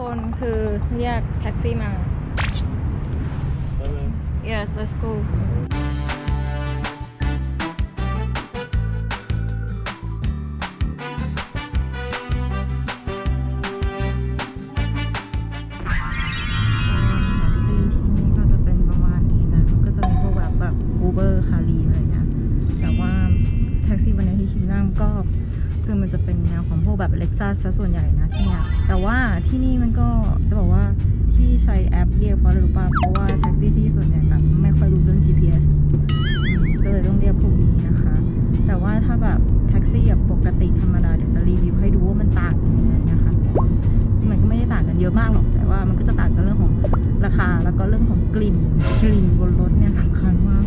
คนคือเรียกแท็กซี่มา yes let's go คือมันจะเป็นแนวของพวกแบบเล็กซัสซะส่วนใหญ่นะที่เนี่ยแต่ว่าที่นี่มันก็จะบอกว่าที่ใช้แอปเรียกเพราะอะไรรู้ป่ะเพราะว่าแท็กซี่ที่ส่วนใหญ่แบบไม่ค่อยรู้เรื่อง GPS ก็เลยต้องเรียกพวกนี้นะคะ แต่ว่าถ้าแบบแท็กซี่แบบปกติธรรมดาเดี๋ยวจะรีวิวให้ดูว่ามันต่างกันยังไงนะคะมันก็ไม่ได้ต่างกันเยอะมากหรอกแต่ว่ามันก็จะต่างกันเรื่องของราคาแล้วก็เรื่องของกลิ่นกลิ่นบนรถเนี่ยสำคัญมาก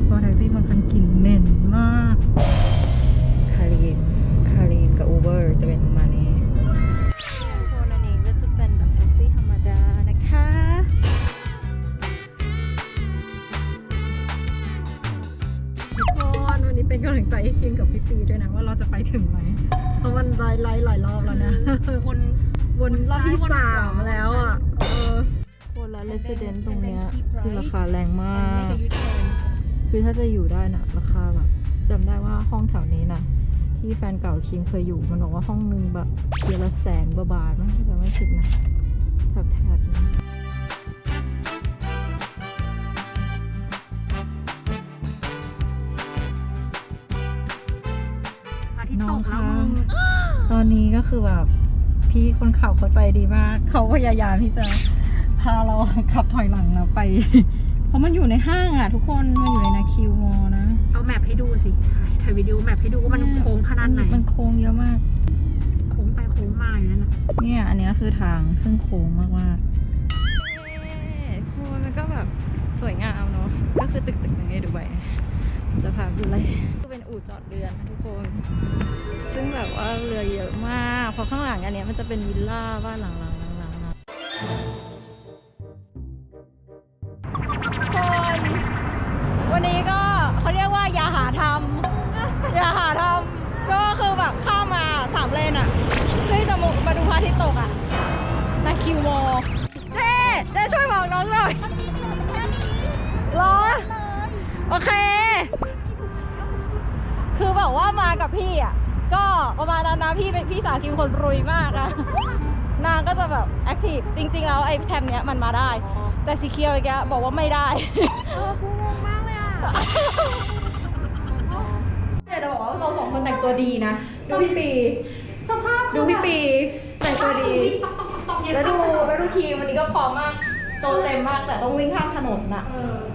กำลังใจให้คิมกับพี่ปีด้วยนะว่าเราจะไปถึงไหมเพราะมันไล่ไล่หลายรอบแล้วนะวนวนรอบที่สามแล้วอะเออคนละ resident ตรงเนี้ยคือราคาแรงมาก คือถ้าจะอยู่ได้นะราคาแบบจำได้ว่าห้องแถวนี้นะที่แฟนเก่าคิมเคยอยู่มันบอกว่าห้องนึงแบบเดือนละแสนกว่าบาทมั้งถ้าจำไม่ผิดนะ อนนี้ก็คือแบบพี่คนขับเขาใจดีมาก เขาพยายามที่จะพาเราขับถอยหลังเราไป เพราะมันอยู่ในห้างอะ ทุกคนมันอยู่ในนาคิวมอนะ เอาแมพให้ดูสิถ่ายวิดีโอแมพให้ดูว่ามันโค้งขนาดไหน มันโค้งเยอะมาก โค้งไปโค้งมาอยู่นั่นนะเนี่ย อันเนี้ยคือทางซึ่งโค้งมากมากโค้งมันก็แบบสวยงามเนาะ ก็คือตึกตึกๆอย่างเงี้ยดูไปจะพาดูเลยคือเป็นอู่ จอดเรือนะทุกคน ซึ่งแบบว่าเรือเยอะมาก เพราะข้างหลังอันเนี้ยมันจะเป็นวิลล่าบ้านหลังๆหลังๆหลังๆนะคนวันนี้ก็เขาเรียกว่าอย่าหาทำอย่าหาทำก็คือแบบข้ามมาสามเลนอะเพื่อที่จะมาดูพระอาทิตย์ตกอะนาคิวโมเท่เจ๊ช่วยบอกน้องหน่อยรอโอเค คือแบบว่ามากับพี่อะ ก็ประมาณนั้นนะพี่เป็นพี่สาวคิวคนรุยมากนะ นางก็จะแบบแอคทีฟจริง ๆ แล้วไอ้แทมเนี้ยมันมาได้ แต่สีเขียวอย่างเงี้ยบอกว่าไม่ได้กูงงมากเลยอะแต่จะบอกว่าเราสองคนแต่งตัวดีนะดูพี่ปี สภาพดูพี่ปี แต่งตัวดี ตอกตอกตอกตอกแล้วดูแล้วดูทีมวันนี้ก็พร้อมมาก โตเต็มมากแต่ต้องวิ่งข้ามถนนน่ะ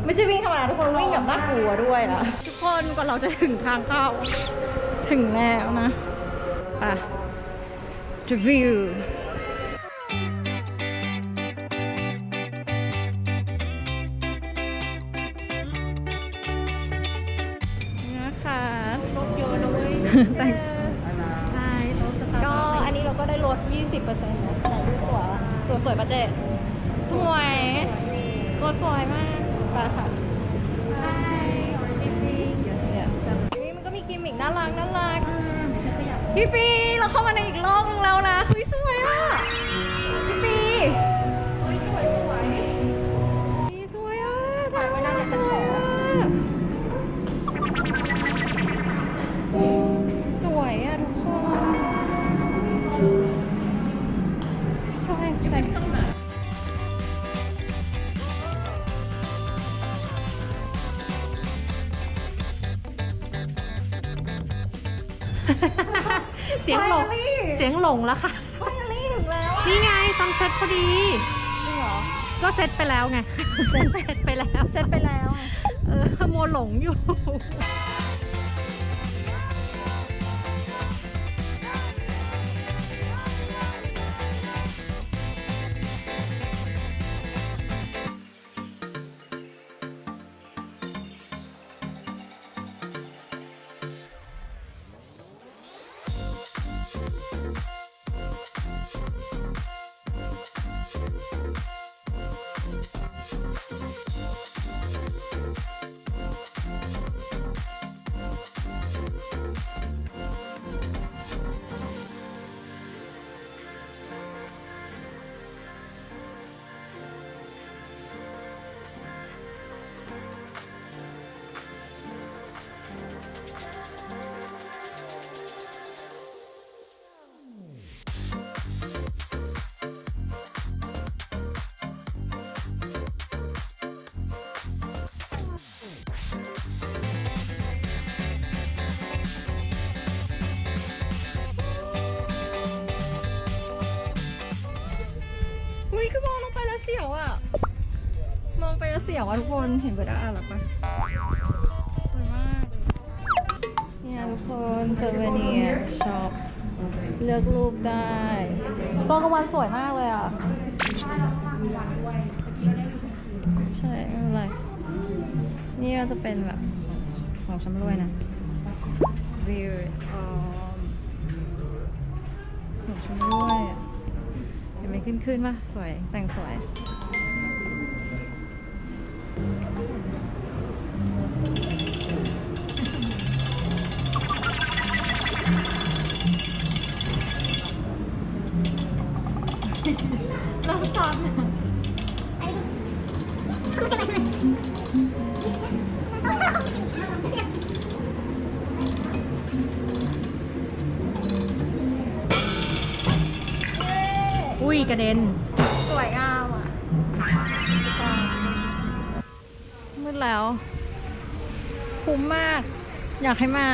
ไม่ใช่วิ่งธรรมดาทุกคนวิ่งแบบน่ากลัวด้วยนะทุกคนก่อนเราจะถึงทางเข้า ถึงแล้วนะอะ to view นะคะรถเยอะนะเว้ย thanks ใช่รถสตาร์ก็อันนี้เราก็ได้ลด 20%นะของดูตัวตัวสวยปะเจ๊ สวยตัวสวยมากไปค่ะนี่มันก็มีกิมมิกน่ารักน่ารักพี่ปีเราเข้ามาในอีกโลกนึงแล้วนะเฮ้ยสวยอะพี่ปีเฮ้ยสวยสวยพี่สวยอะถ่ายไว้นะเดี๋ยวฉั เสียงหลงเสียงหลงแล้วค่ะ Finally ถึงแล้วนี่ไงซัมเซ็ตพอดี จริงเหรอก็เซ็ตไปแล้วไง เซ็ตเซ็ตไปแล้วเสร็จไปแล้วไงเออโมวหลงอยู่ มองไปแล้วเสียวอะทุกคนเห็นเบอร์ด้าหรอปะสวยมากเนี่ยทุกคนเซเวเนียช็อปเลือกรูปได้ตอนกลางวันสวยมากเลยอะ ใช่ไม่เป็นไรนี่ก็จะเป็นแบบของชำรวยนะวิวออของชำรวยอะเห็นไหมขึ้นขึ้นป่ะสวยแต่งสวย เราตอนอุ้ยกระเด็น สวยงามอะ มืดแล้ว คุ้มมาก อยากให้มา